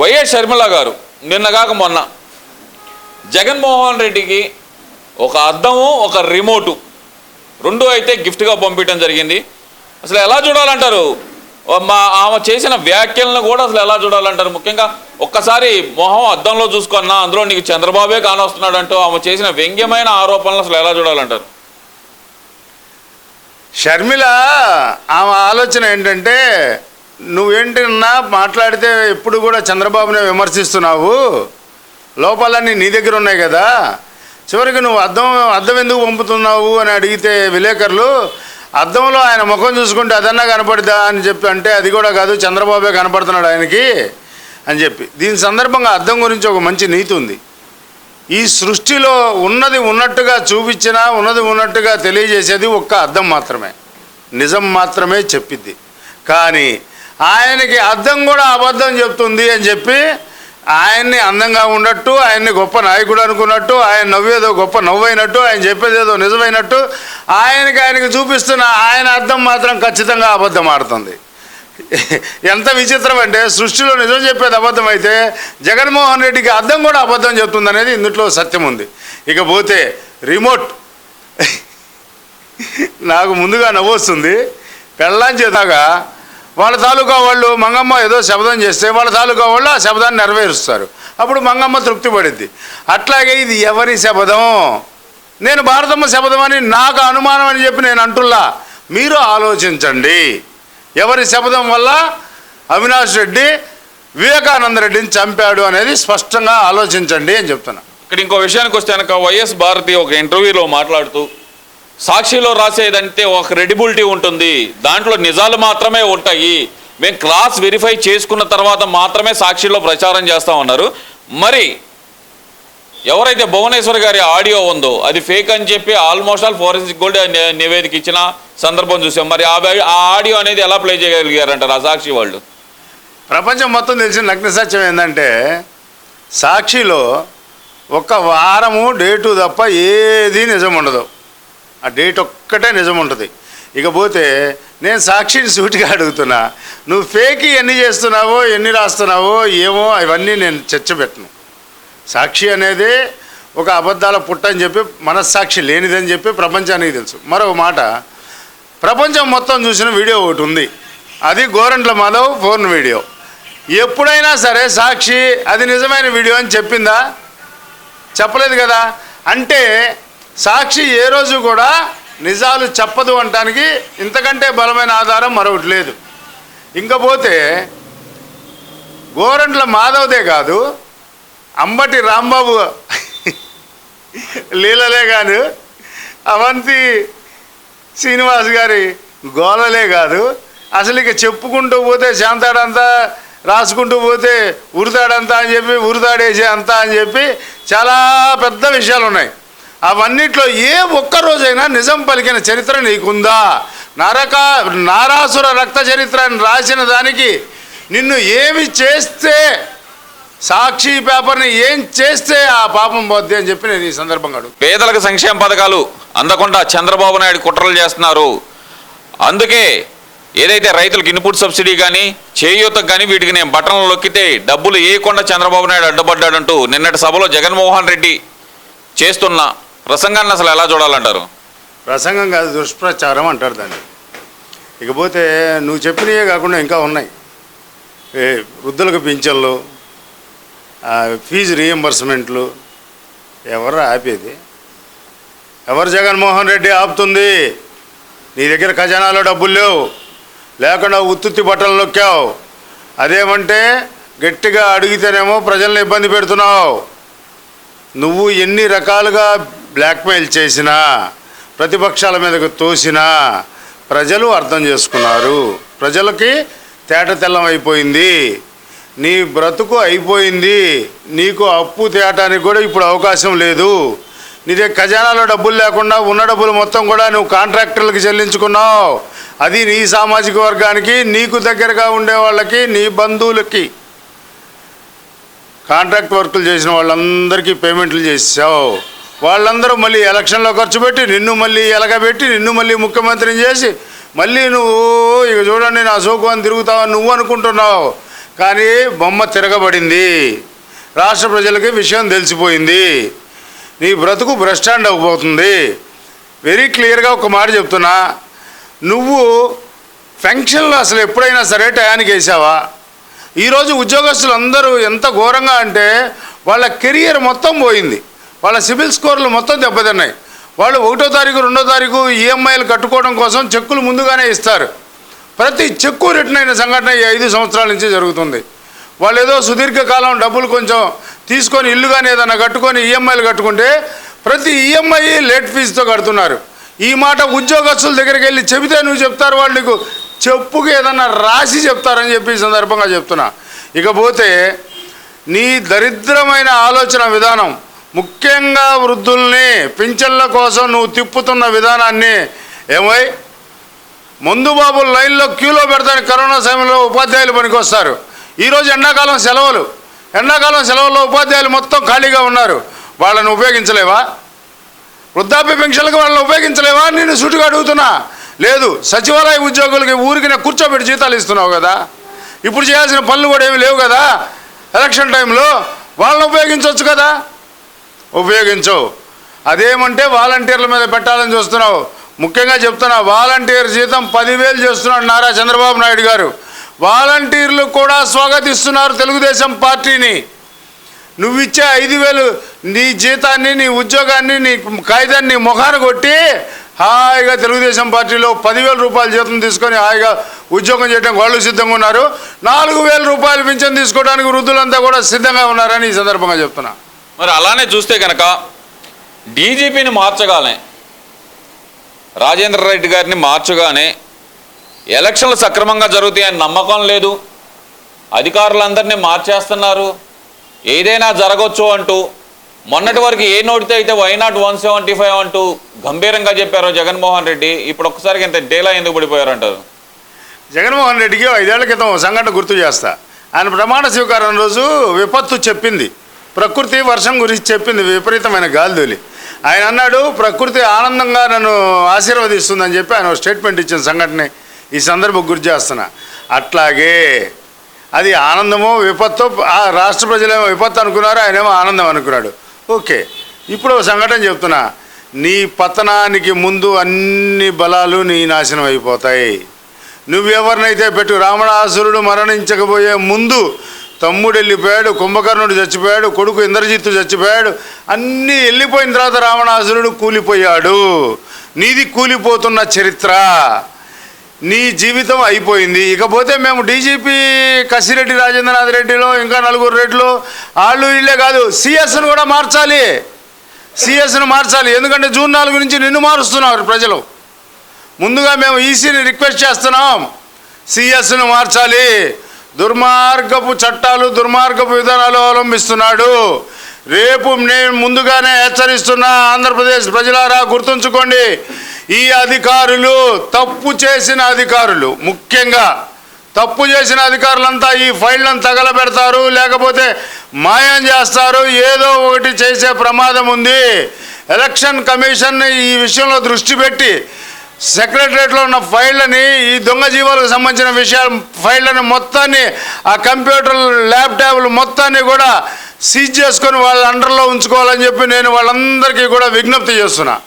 YS Sharmila గారు నిన్నగాక మొన్న. జగన్మోహన్ రెడ్డికి ఒక అద్దము ఒక రిమోటు రెండు అయితే గిఫ్ట్గా పంపించడం జరిగింది. అసలు ఎలా చూడాలంటారు? మా ఆమె చేసిన వ్యాఖ్యలను కూడా అసలు ఎలా చూడాలంటారు? ముఖ్యంగా ఒక్కసారి మొహం అద్దంలో చూసుకున్నా అందులో నీకు చంద్రబాబే కానొస్తున్నాడు అంటూ ఆమె చేసిన వ్యంగ్యమైన ఆరోపణలు అసలు ఎలా చూడాలంటారు? షర్మిల ఆమె ఆలోచన ఏంటంటే నువ్వేంటన్నా మాట్లాడితే ఎప్పుడు కూడా చంద్రబాబునే విమర్శిస్తున్నావు? లోపాలన్నీ నీ దగ్గర ఉన్నాయి కదా. చివరికి నువ్వు అద్దం అద్దం ఎందుకు పంపుతున్నావు అని అడిగితే విలేకరులు అద్దంలో ఆయన ముఖం చూసుకుంటే అదన్నా కనపడదా అని చెప్పి అంటే అది కూడా కాదు చంద్రబాబే కనపడుతున్నాడు ఆయనకి అని చెప్పి. దీని సందర్భంగా అద్దం గురించి ఒక మంచి నీతి ఉంది. ఈ సృష్టిలో ఉన్నది ఉన్నట్టుగా చూపించినా ఉన్నది ఉన్నట్టుగా తెలియజేసేది ఒక్క అద్దం మాత్రమే. నిజం మాత్రమే చెప్పిద్ది. కానీ ఆయనకి అర్థం కూడా అబద్ధం చెప్తుంది అని చెప్పి ఆయన్ని అందంగా ఉన్నట్టు ఆయన్ని గొప్ప నాయకుడు అనుకున్నట్టు ఆయన నవ్వేదో గొప్ప నవ్వైనట్టు ఆయన చెప్పేదేదో నిజమైనట్టు ఆయనకి ఆయనకి చూపిస్తున్న ఆయన అర్థం మాత్రం ఖచ్చితంగా అబద్ధం ఆడుతుంది. ఎంత విచిత్రం అంటే సృష్టిలో నిజం చెప్పేది అబద్ధం అయితే జగన్మోహన్ రెడ్డికి అర్థం కూడా అబద్ధం చెప్తుంది అనేది ఇందులో సత్యం ఉంది. ఇకపోతే రిమోట్ నాకు ముందుగా నవ్వొస్తుంది. పెళ్ళాం చేతాగా వాళ్ళ తాలూకా వాళ్ళు మంగమ్మ ఏదో శబ్దం చేస్తే వాళ్ళ తాలూకా వాళ్ళు ఆ శబ్దాన్ని నెరవేరుస్తారు. అప్పుడు మంగమ్మ తృప్తి పడిద్ది అట్లాగే ఇది ఎవరి శబదం నేను భారతమ్మ శబదం అని నాకు అనుమానం అని చెప్పి నేను అంటుల్లా మీరు ఆలోచించండి. ఎవరి శబదం వల్ల అవినాష్ రెడ్డి వివేకానంద రెడ్డిని చంపాడు అనేది స్పష్టంగా ఆలోచించండి అని చెప్తున్నా. ఇక్కడ ఇంకో విషయానికి వస్తే కనుక వైఎస్ భారతి ఒక ఇంటర్వ్యూలో మాట్లాడుతూ సాక్షిలో రాసేదంటే ఒక క్రెడిబిలిటీ ఉంటుంది. దాంట్లో నిజాలు మాత్రమే ఉంటాయి. మేము క్లాస్ వెరిఫై చేసుకున్న తర్వాత మాత్రమే సాక్షిలో ప్రచారం చేస్తామన్నారు. మరి ఎవరైతే భువనేశ్వర్ గారి ఆడియో ఉందో అది ఫేక్ అని చెప్పి ఆల్మోస్ట్ ఆల్ ఫోరెన్సిక్ గోల్డ్ నివేదిక ఇచ్చిన సందర్భం చూసాం. మరి ఆ ఆ ఆడియో అనేది ఎలా ప్లే చేయగలిగారంటారు ఆ సాక్షి వాళ్ళు? ప్రపంచం మొత్తం తెలిసిన నగ్న సత్యం ఏంటంటే సాక్షిలో ఒక వారము డేటు తప్ప ఏది నిజం ఉండదు. ఆ డేట్ ఒక్కటే నిజం ఉంటుంది ఇకపోతే నేను సాక్షిని సూటిగా అడుగుతున్నా నువ్వు ఫేక్ ఎన్ని చేస్తున్నావో ఎన్ని రాస్తున్నావో ఏమో అవన్నీ నేను చర్చ పెట్టను సాక్షి అనేది ఒక అబద్ధాల పుట్ట అని చెప్పి మనస్సాక్షి లేనిదని చెప్పి ప్రపంచానికి తెలుసు. మరో మాట ప్రపంచం మొత్తం చూసిన వీడియో ఒకటి ఉంది. అది గోరంట్ల మాధవ్ ఫోన్ వీడియో. ఎప్పుడైనా సరే సాక్షి అది నిజమైన వీడియో అని చెప్పిందా? చెప్పలేదు కదా. అంటే సాక్షి ఏ రోజు కూడా నిజాలు చెప్పదు అనటానికి ఇంతకంటే బలమైన ఆధారం మరొకటి లేదు. ఇంకపోతే గోరంట్ల మాధవ్దే కాదు అంబటి రాంబాబు లీలలే కాదు అవంతి శ్రీనివాస్ గారి గోలలే కాదు. అసలు ఇక చెప్పుకుంటూ పోతే శాంతాడంతా రాసుకుంటూ పోతే ఉరుతాడంతా అని చెప్పి ఉరుతాడేసే అంతా అని చెప్పి చాలా పెద్ద విషయాలు ఉన్నాయి అవన్నిట్లో ఏ ఒక్క రోజైనా నిజం పలికిన చరిత్ర నీకుందా? నరక నారాసుర రక్త చరిత్ర అని రాసిన దానికి నిన్ను ఏమి చేస్తే సాక్షి పేపర్ని ఏం చేస్తే ఆ పాపం పోద్ది అని చెప్పి నేను ఈ సందర్భంగా అడుగు పేదలకు సంక్షేమ పథకాలు అందకుండా చంద్రబాబు నాయుడు కుట్రలు చేస్తున్నారు. అందుకే ఏదైతే రైతులకు ఇన్పుట్ సబ్సిడీ కానీ చేయూతకు కానీ వీటికి నేను బట్టలు నొక్కితే డబ్బులు వేయకుండా చంద్రబాబు నాయుడు అడ్డుపడ్డాడంటూ నిన్నటి సభలో జగన్మోహన్ రెడ్డి చేస్తున్న ప్రసంగాన్ని అసలు ఎలా చూడాలంటారు? ప్రసంగం కాదు దుష్ప్రచారం అంటారు దాన్ని. ఇకపోతే నువ్వు చెప్పినవే కాకుండా ఇంకా ఉన్నాయి. వృద్ధులకు పింఛన్లు ఫీజు రీఎంబర్స్మెంట్లు ఎవరు ఆపేది? ఎవరు జగన్మోహన్ రెడ్డి ఆపుతుంది? నీ దగ్గర ఖజానాలో డబ్బులు లేవు. లేకుండా ఉత్తుత్తి బట్టలు నొక్కావు. అదేమంటే గట్టిగా అడిగితేనేమో ప్రజల్ని ఇబ్బంది పెడుతున్నావు. నువ్వు ఎన్ని రకాలుగా బ్లాక్మెయిల్ చేసినా ప్రతిపక్షాల మీదకు తోసినా ప్రజలు అర్థం చేసుకున్నారు. ప్రజలకి తేట తెల్లం అయిపోయింది. నీ బ్రతుకు అయిపోయింది. నీకు అప్పు తేటానికి కూడా ఇప్పుడు అవకాశం లేదు. నీ దగ్గర ఖజానాలో డబ్బులు లేకుండా ఉన్న డబ్బులు మొత్తం కూడా నువ్వు కాంట్రాక్టర్లకు చెల్లించుకున్నావు. అది నీ సామాజిక వర్గానికి నీకు దగ్గరగా ఉండే వాళ్ళకి నీ బంధువులకి. కాంట్రాక్ట్ వర్కులు చేసిన వాళ్ళందరికీ పేమెంట్లు చేసావు. వాళ్ళందరూ మళ్ళీ ఎలక్షన్లో ఖర్చు పెట్టి నిన్ను మళ్ళీ ఎలగబెట్టి నిన్ను మళ్ళీ ముఖ్యమంత్రిని చేసి మళ్ళీ నువ్వు ఇక చూడండి నా సోకు తిరుగుతావని నువ్వు అనుకుంటున్నావు. కానీ బొమ్మ తిరగబడింది. రాష్ట్ర ప్రజలకి విషయం తెలిసిపోయింది. నీ బ్రతుకు భ్రష్టాండ్ అవ్వబోతుంది వెరీ క్లియర్గా ఒక మాట చెప్తున్నా. నువ్వు పెన్షన్లు అసలు ఎప్పుడైనా సరే టయానికి వేసావా? ఈరోజు ఉద్యోగస్తులు అందరూ ఎంత ఘోరంగా అంటే వాళ్ళ కెరియర్ మొత్తం పోయింది. వాళ్ళ సిబిల్ స్కోర్లు మొత్తం దెబ్బతిన్నాయి. వాళ్ళు ఒకటో తారీఖు రెండో తారీఖు ఈఎంఐలు కట్టుకోవడం కోసం చెక్కులు ముందుగానే ఇస్తారు. ప్రతి చెక్కు రిటర్న్ అయిన సంఘటన ఈ ఐదు సంవత్సరాల నుంచి జరుగుతుంది. వాళ్ళు ఏదో సుదీర్ఘకాలం డబ్బులు కొంచెం తీసుకొని ఇల్లు కానీ ఏదైనా కట్టుకొని ఈఎంఐలు కట్టుకుంటే ప్రతి ఈఎంఐ లేట్ ఫీజుతో కడుతున్నారు. ఈ మాట ఉద్యోగస్తుల దగ్గరికి వెళ్ళి చెబితే నువ్వు చెప్తారు వాళ్ళు నీకు చెప్పుకి ఏదన్నా రాసి చెప్తారని చెప్పి సందర్భంగా చెప్తున్నా. ఇకపోతే నీ దరిద్రమైన ఆలోచన విధానం ముఖ్యంగా వృద్ధుల్ని పింఛన్ల కోసం నువ్వు తిప్పుతున్న విధానాన్ని ఏమై ముందు బాబు లైన్లో క్యూలో పెడతాను కరోనా సమయంలో ఉపాధ్యాయులు పనికొస్తారు. ఈరోజు ఎండాకాలం సెలవులు. ఎండాకాలం సెలవుల్లో ఉపాధ్యాయులు మొత్తం ఖాళీగా ఉన్నారు. వాళ్ళని ఉపయోగించలేవా? వృద్ధాప్య పెన్షన్లకు వాళ్ళని ఉపయోగించలేవా? నేను సూటిగా అడుగుతున్నా. లేదు సచివాలయ ఉద్యోగులకి ఊరికి కూర్చోబెట్టి జీతాలు ఇస్తున్నావు కదా? ఇప్పుడు చేయాల్సిన పనులు కూడా ఏమి లేవు కదా? ఎలక్షన్ టైంలో వాళ్ళని ఉపయోగించవచ్చు కదా? ఉపయోగించవు అదేమంటే వాలంటీర్ల మీద పెట్టాలని చూస్తున్నావు. ముఖ్యంగా చెప్తున్నా వాలంటీర్ జీతం పదివేలు చేస్తున్నాడు నారా చంద్రబాబు నాయుడు గారు. వాలంటీర్లు కూడా స్వాగతిస్తున్నారు తెలుగుదేశం పార్టీని. నువ్వు ఇచ్చే ఐదు వేలు నీ జీతాన్ని నీ ఉద్యోగాన్ని నీ కాగితాన్ని ముఖాన్ని కొట్టి హాయిగా తెలుగుదేశం పార్టీలో పదివేల రూపాయల జీతం తీసుకొని హాయిగా ఉద్యోగం చేయడానికి వాళ్ళు సిద్ధంగా ఉన్నారు. నాలుగు రూపాయలు పింఛన్ తీసుకోవడానికి వృద్ధులంతా కూడా సిద్ధంగా ఉన్నారని ఈ సందర్భంగా చెప్తున్నా. మరి అలానే చూస్తే కనుక డీజీపీని మార్చగానే రాజేంద్ర రెడ్డి గారిని మార్చగానే ఎలక్షన్లు సక్రమంగా జరుగుతాయని నమ్మకం లేదు. అధికారులందరినీ మార్చేస్తున్నారు. ఏదైనా జరగవచ్చు అంటూ మొన్నటి వరకు ఏ నోటితో అయితే why not one seventy five అంటూ గంభీరంగా చెప్పారు జగన్మోహన్ రెడ్డి ఇప్పుడు ఒక్కసారికి ఇంత డేలా ఎందుకు పడిపోయారంటారు జగన్మోహన్ రెడ్డికి ఐదేళ్ళ క్రితం సంఘటన గుర్తు చేస్తా. ఆయన ప్రమాణ స్వీకారం రోజు విపత్తు చెప్పింది. ప్రకృతి వర్షం గురించి చెప్పింది విపరీతమైన గాలిదోలి. ఆయన అన్నాడు ప్రకృతి ఆనందంగా నన్ను ఆశీర్వదిస్తుందని చెప్పి ఆయన ఒక స్టేట్మెంట్ ఇచ్చిన సంఘటన ఈ సందర్భం గుర్తు చేస్తున్నా. అట్లాగే అది ఆనందమో విపత్తు ఆ రాష్ట్ర ప్రజలేమో విపత్తు అనుకున్నారు ఆయనేమో ఆనందం అనుకున్నాడు. ఓకే ఇప్పుడు సంఘటన చెప్తున్నా. నీ పతనానికి ముందు అన్ని బలాలు నీ నాశనం అయిపోతాయి. నువ్వెవరినైతే పెట్టు రావణాసురుడు మరణించకపోయే ముందు తమ్ముడు వెళ్ళిపోయాడు కుంభకర్ణుడు చచ్చిపోయాడు కొడుకు ఇంద్రజిత్తు చచ్చిపోయాడు అన్నీ వెళ్ళిపోయిన తర్వాత రావణాసురుడు కూలిపోయాడు. నీది కూలిపోతున్న చరిత్ర. నీ జీవితం అయిపోయింది. ఇకపోతే మేము డీజీపీ కసిరెడ్డి రాజేంద్రనాథ్ రెడ్డిలో ఇంకా నలుగురు రెడ్డిలో వాళ్ళు వీళ్ళే కాదు సిఎస్ను కూడా మార్చాలి. సిఎస్ను మార్చాలి. ఎందుకంటే జూన్ నాలుగు నుంచి నిన్ను మారుస్తున్నారు ప్రజలు. ముందుగా మేము ఈసీని రిక్వెస్ట్ చేస్తున్నాం. సిఎస్ను మార్చాలి. దుర్మార్గపు చట్టాలు దుర్మార్గపు విధానాలు అవలంబిస్తున్నాడు. రేపు నేను ముందుగానే హెచ్చరిస్తున్నా ఆంధ్రప్రదేశ్ ప్రజలారా గుర్తుంచుకోండి. ఈ అధికారులు తప్పు చేసిన అధికారులు ముఖ్యంగా తప్పు చేసిన అధికారులంతా ఈ ఫైళ్ళను తగలబెడతారు లేకపోతే మాయం చేస్తారు ఏదో ఒకటి చేసే ప్రమాదం ఉంది. ఎలక్షన్ కమిషన్ ఈ విషయంలో దృష్టి పెట్టి సెక్రటరేట్లో ఉన్న ఫైళ్ళని ఈ దొంగ జీవాలకు సంబంధించిన విషయాలు ఫైళ్ళని మొత్తాన్ని ఆ కంప్యూటర్ ల్యాప్టాప్లు మొత్తాన్ని కూడా సీజ్ చేసుకొని వాళ్ళ అండర్లో ఉంచుకోవాలని చెప్పి నేను వాళ్ళందరికీ కూడా విజ్ఞప్తి చేస్తున్నా.